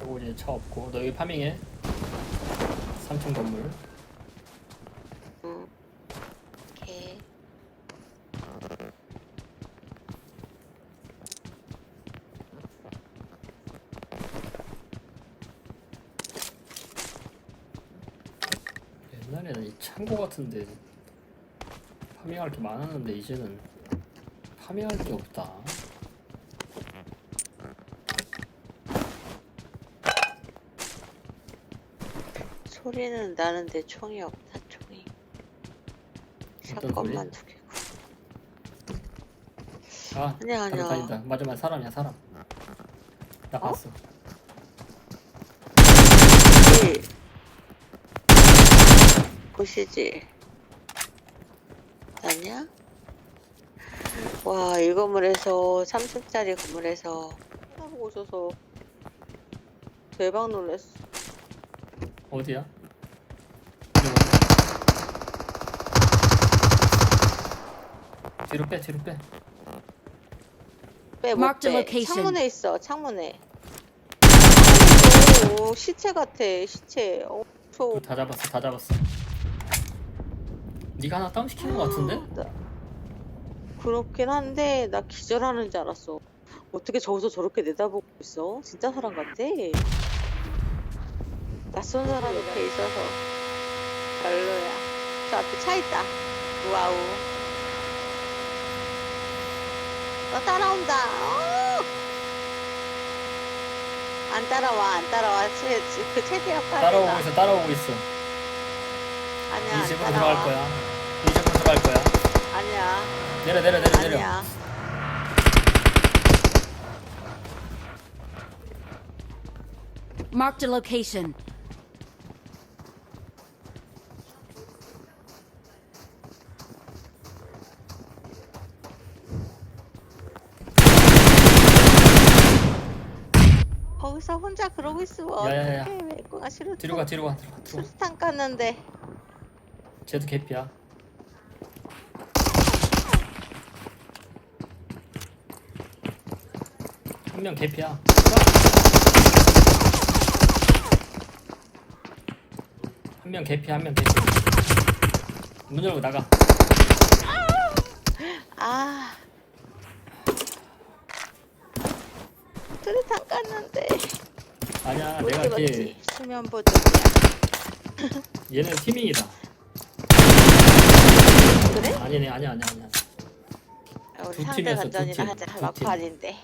그리고 이제 차 없고 너 여기 파밍해 3층 건물 응. 오케이. 옛날에는 이 창고 같은데 파밍할 게 많았는데 이제는 파밍할 게 없다 소리는 나는데 총이 없다, 총이. 어떤 샷건만 두 개고. 아 아니야, 다들 아니야. 다닌다 맞아 맞아 사람이야 사람 나 어? 봤어 보시지. 보시지. 아니야? 와, 이 건물에서 3층짜리 건물에서 쳐다보고 있어서 대박 놀랐어. 어디야? 뒤로 빼 뒤로 빼 빼, 못 a 빼. location. 창문에 있어, 창문에. 창문에 오, 시체 같아, 시체. 어, 저. 다 잡았어 다 잡았어 네가 하나 다운 시키는 거 같은데? 나- 그렇긴 한데 나 기절하는 줄 알았어. 어떻게 저기서 저렇게 내다보고 있어? 진짜 사람 같아. 낯선 사람 옆에 있어서 별로야. 저 앞에 차 있다. 와우. 나 따라온다. 어! 안 따라와, 안 따라와. 최, 그 최대한 빨리 따라오고 가. 있어 따라오고 있어 아니야, 이 안 집으로 따라와. 들어갈 거야 이 집으로 들어갈 거야 아니야, 내려 내려 내려 내려 아니야. Marked a location. 거기서 혼자 그러고 있으면 야야야. 어떡해. 외국아 싫어. 뒤로 가 뒤로 가 뒤로 가. 뒤로. 가 수류탄 깠는데. 쟤도 개피야. 한 명 개피야. 한 명 개피 한 명 개피. 문 열고 나가. 아 수류탄 깠는데. 아니야 못 내가 찍었지? 수면 보정이야. 얘는 티밍이다. 그래? 아니네 아니야 아니야 아니야. 아, 우리 두 상대 두 팀. 하자. 두 팀. 막판인데